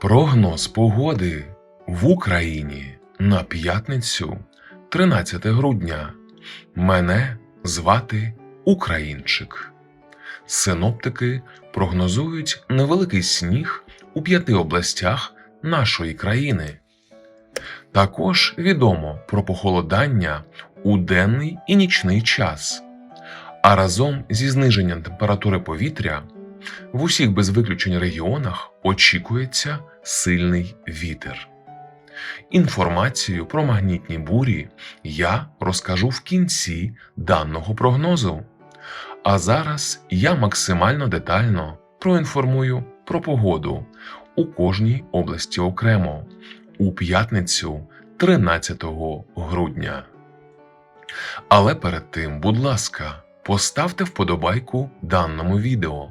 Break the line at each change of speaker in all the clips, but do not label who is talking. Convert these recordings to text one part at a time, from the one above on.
Прогноз погоди в Україні на п'ятницю, 13 грудня. Мене звати Українчик. Синоптики прогнозують невеликий сніг у п'яти областях нашої країни. Також відомо про похолодання у денний і нічний час. А разом зі зниженням температури повітря в усіх без виключень регіонах очікується сильний вітер. Інформацію про магнітні бурі я розкажу в кінці даного прогнозу. А зараз я максимально детально проінформую про погоду у кожній області окремо у п'ятницю 13 грудня. Але перед тим, будь ласка, поставте вподобайку даному відео,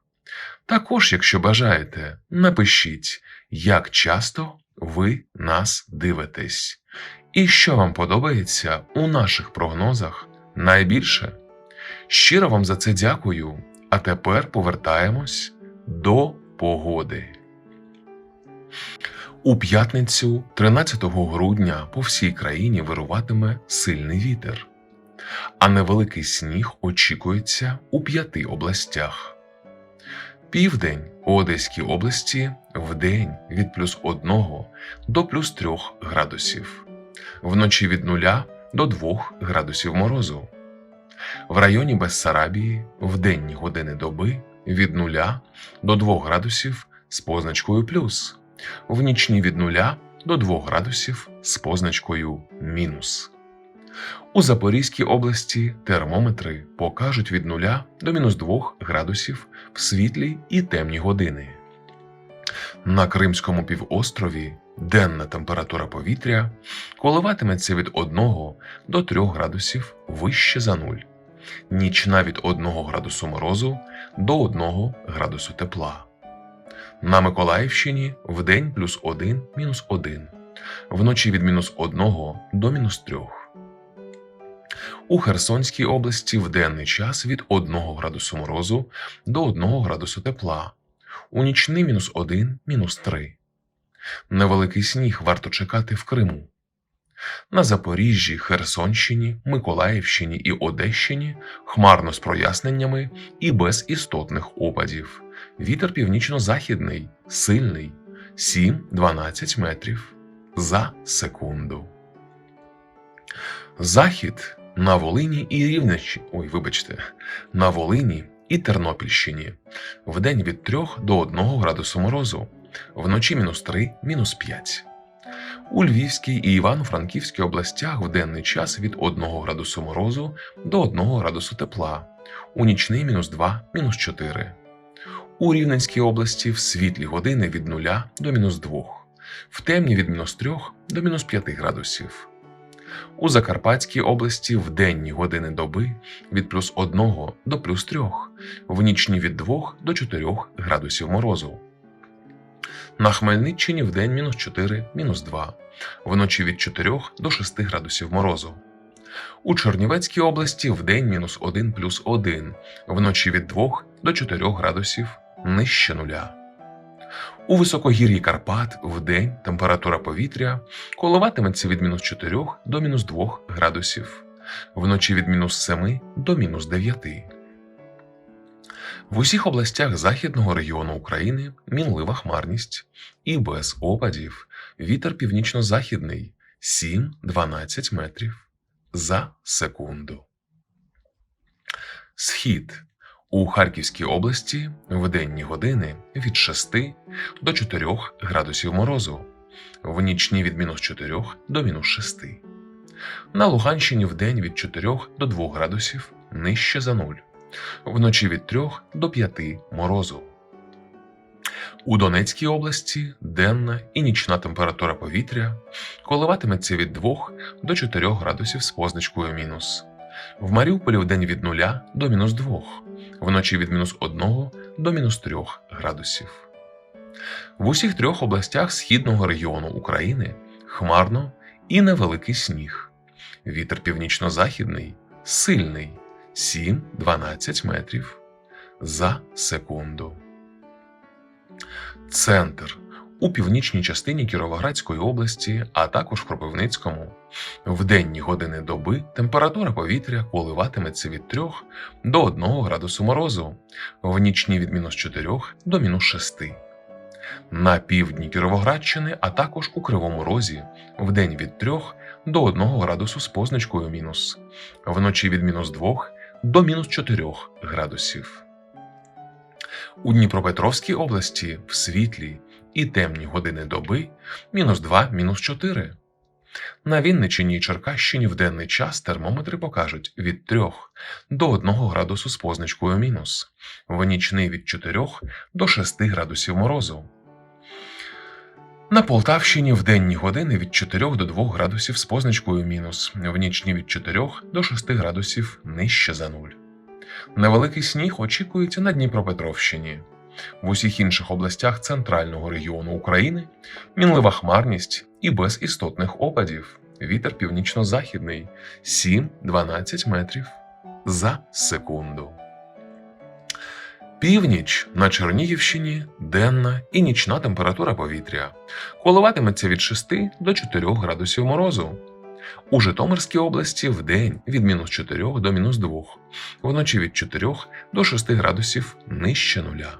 Також, якщо бажаєте, напишіть, як часто ви нас дивитесь, і що вам подобається у наших прогнозах найбільше. Щиро вам за це дякую. А тепер повертаємось до погоди. У п'ятницю, 13 грудня, по всій країні вируватиме сильний вітер, а невеликий сніг очікується у п'яти областях. Південь у Одеській області вдень від плюс 1 до плюс 3 градусів, вночі від 0 до 2 градусів морозу. В районі Бессарабії в денні години доби від 0 до 2 градусів з позначкою плюс, в нічні від 0 до 2 градусів з позначкою мінус. У Запорізькій області термометри покажуть від 0 до мінус 2 градусів в світлі і темні години. На Кримському півострові денна температура повітря коливатиметься від 1 до 3 градусів вище за нуль, нічна від 1 градусу морозу до 1 градусу тепла. На Миколаївщині вдень плюс 1 мінус 1, вночі від мінус 1 до мінус 3. У Херсонській області в денний час від 1 градусу морозу до 1 градусу тепла, у нічний мінус 1 мінус 3. Невеликий сніг варто чекати в Криму. На Запоріжжі, Херсонщині, Миколаївщині і Одещині хмарно з проясненнями і без істотних опадів. Вітер північно-західний, сильний 7-12 метрів за секунду. Захід на Волині і Рівненщині, ой, вибачте, на Волині і Тернопільщині вдень від 3 до 1 градусу морозу, вночі мінус 3, мінус 5. У Львівській і Івано-Франківській областях в денний час від 1 градусу морозу до 1 градусу тепла, у нічний мінус 2, мінус 4. У Рівненській області в світлі години від 0 до мінус 2, в темні від мінус 3 до мінус 5 градусів. У Закарпатській області в денні години доби від плюс 1 до плюс 3, в нічні від 2 до 4 градусів морозу. На Хмельниччині в день мінус 4, мінус 2, вночі від 4 до 6 градусів морозу. У Чернівецькій області в день мінус 1 плюс 1, вночі від 2 до 4 градусів нижче нуля. У високогір'ї Карпат в день температура повітря коливатиметься від мінус 4 до мінус 2 градусів, вночі від мінус 7 до мінус 9. В усіх областях західного регіону України мінлива хмарність і без опадів вітер північно-західний 7-12 метрів за секунду. Схід у Харківській області в денні години від 6 до 4 градусів морозу, в нічні від мінус 4 до мінус 6. На Луганщині в день від 4 до 2 градусів нижче за нуль, вночі від 3 до 5 морозу. У Донецькій області денна і нічна температура повітря коливатиметься від 2 до 4 градусів з позначкою мінус. В Маріуполі в день від 0 до мінус 2, вночі від мінус 1 до мінус 3 градусів. В усіх трьох областях східного регіону України хмарно і невеликий сніг. Вітер північно-західний сильний 7-12 метрів за секунду. Центр у північній частині Кіровоградської області, а також в Кропивницькому. В денні години доби температура повітря коливатиметься від 3 до 1 градусу морозу, в нічні від мінус 4 до мінус 6. На півдні Кіровоградщини, а також у Кривому Розі в день від 3 до 1 градусу з позначкою мінус, вночі від мінус 2 до мінус 4 градусів. У Дніпропетровській області в світлі і темні години доби мінус 2, мінус 4. На Вінничині і Черкащині в денний час термометри покажуть від 3 до 1 градусу з позначкою мінус, в нічний від 4 до 6 градусів морозу. На Полтавщині в денні години від 4 до 2 градусів з позначкою мінус, в нічні від 4 до 6 градусів нижче за нуль. Невеликий сніг очікується на Дніпропетровщині. В усіх інших областях центрального регіону України мінлива хмарність і без істотних опадів. Вітер північно-західний 7-12 метрів за секунду. Північ на Чернігівщині денна і нічна температура повітря коливатиметься від 6 до 4 градусів морозу. У Житомирській області в день від мінус 4 до мінус 2, вночі від 4 до 6 градусів нижче нуля.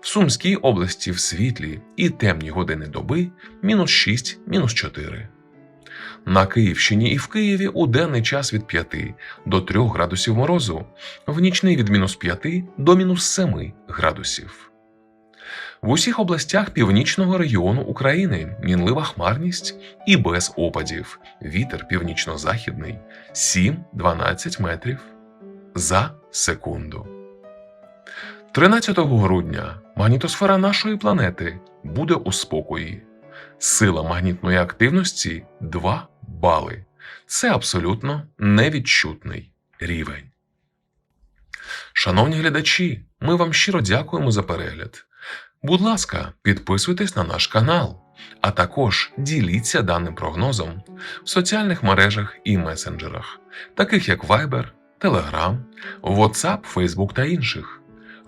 В Сумській області в світлі і темні години доби мінус 6, мінус 4. На Київщині і в Києві у денний час від 5 до 3 градусів морозу, в нічний від мінус 5 до мінус 7 градусів. В усіх областях північного регіону України мінлива хмарність і без опадів. Вітер північно-західний 7-12 метрів за секунду. 13 грудня магнітосфера нашої планети буде у спокої. Сила магнітної активності 2 бали. Це абсолютно невідчутний рівень. Шановні глядачі, ми вам щиро дякуємо за перегляд. Будь ласка, підписуйтесь на наш канал, а також діліться даним прогнозом в соціальних мережах і месенджерах, таких як Viber, Telegram, WhatsApp, Facebook та інших.